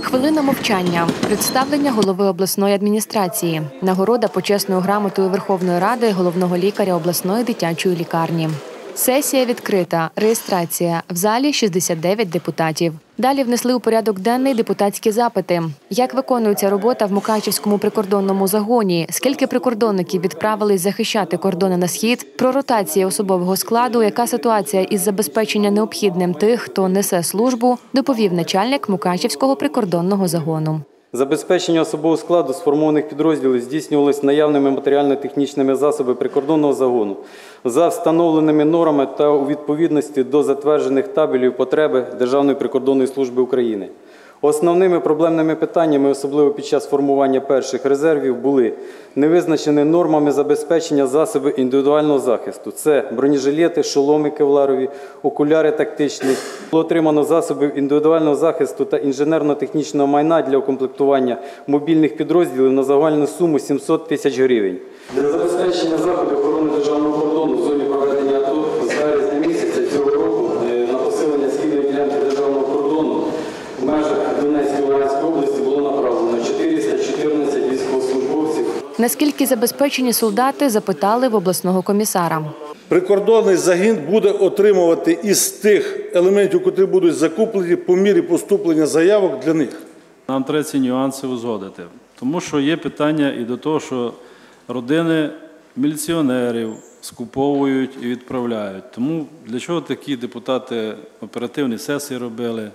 Хвилина мовчання, представлення голови обласної адміністрації, нагорода почесною грамотою Верховної Ради головного лікаря обласної дитячої лікарні. Сесія відкрита. Реєстрація. В залі 69 депутатів. Далі внесли у порядок денний депутатські запити. Як виконується робота в Мукачівському прикордонному загоні? Скільки прикордонників відправились захищати кордони на схід? Про ротацію особового складу, яка ситуація із забезпечення необхідним тих, хто несе службу, доповів начальник Мукачівського прикордонного загону. Забезпечення особового складу сформованих підрозділів здійснювалось наявними матеріально-технічними засобами прикордонного загону за встановленими нормами та у відповідності до затверджених табелів потреби Державної прикордонної служби України. Основними проблемними питаннями, особливо під час формування перших резервів, були невизначені нормами забезпечення засобів індивідуального захисту. Це бронежилети, шоломи кевларові, окуляри тактичні. Було отримано засобів індивідуального захисту та інженерно-технічного майна для укомплектування мобільних підрозділів на загальну суму 700 тисяч гривень. Для забезпечення заходів Наскільки забезпечені солдати, запитали в обласного комісара. Прикордонний загін буде отримувати із тих елементів, які будуть закуплені по мірі поступлення заявок для них. Нам треба ці нюанси узгодити. Тому що є питання і до того, що родини міліціонерів скуповують і відправляють. Тому для чого такі депутати оперативні сесії робили?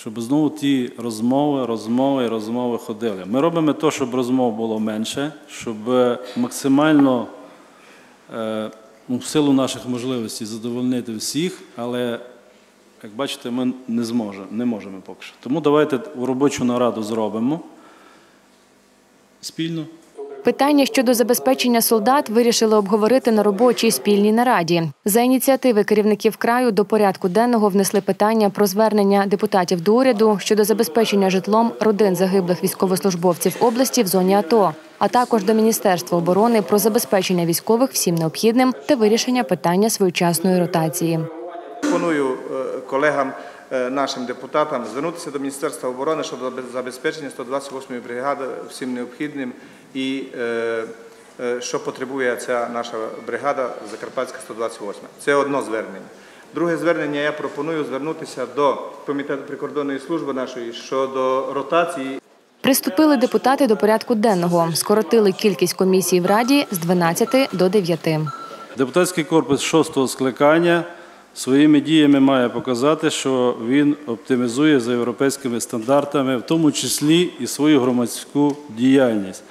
Щоб знову ті розмови, розмови розмови ходили. Ми робимо те, щоб розмов було менше, щоб максимально е, ну, в силу наших можливостей задовольнити всіх, але як бачите, ми не зможемо, не можемо поки що. Тому давайте робочу нараду зробимо спільно. Питання щодо забезпечення солдат вирішили обговорити на робочій спільній нараді. За ініціативи керівників краю до порядку денного внесли питання про звернення депутатів до уряду щодо забезпечення житлом родин загиблих військовослужбовців області в зоні АТО, а також до Міністерства оборони про забезпечення військових всім необхідним та вирішення питання своєчасної ротації. Пропоную е, колегам, е, нашим депутатам звернутися до Міністерства оборони щодо забезпечення 128-ї бригади всім необхідним і е, що потребує ця наша бригада Закарпатська 128. Це одно звернення. Друге звернення я пропоную звернутися до комітету прикордонної служби нашої щодо ротації Приступили депутати до порядку денного, скоротили кількість комісій в раді з 12 до 9. Депутатський корпус шостого скликання своїми діями має показати, що він оптимізує за європейськими стандартами, в тому числі і свою громадську діяльність.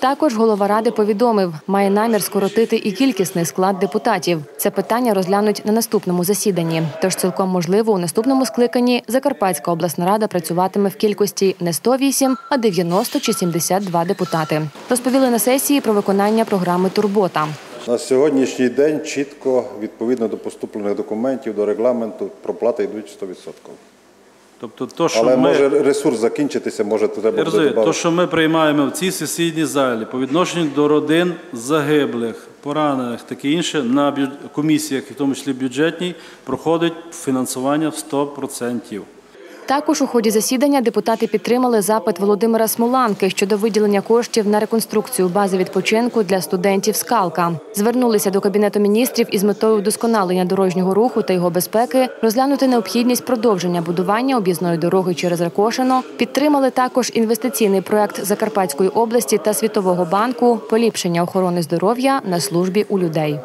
Також голова ради повідомив, має намір скоротити і кількісний склад депутатів. Це питання розглянуть на наступному засіданні. Тож цілком можливо у наступному скликанні Закарпатська обласна рада працюватиме в кількості не 108, а 90 чи 72 депутати. Розповіли на сесії про виконання програми Турбота. На сьогоднішній день чітко, відповідно до поступлених документів, до регламенту, проплати йдуть 100%. Тобто, то, що Але ми... може ресурс закінчитися, може треба буде розумію, то, що ми приймаємо в цій сесійній залі по відношенню до родин загиблих, поранених, таке інше, на бю- комісіях, в тому числі бюджетній, проходить фінансування в 100%. Також у ході засідання депутати підтримали запит Володимира Смоланки щодо виділення коштів на реконструкцію бази відпочинку для студентів Скалка. Звернулися до кабінету міністрів із метою вдосконалення дорожнього руху та його безпеки, розглянути необхідність продовження будування об'їзної дороги через Ракошино. Підтримали також інвестиційний проект Закарпатської області та Світового банку поліпшення охорони здоров'я на службі у людей.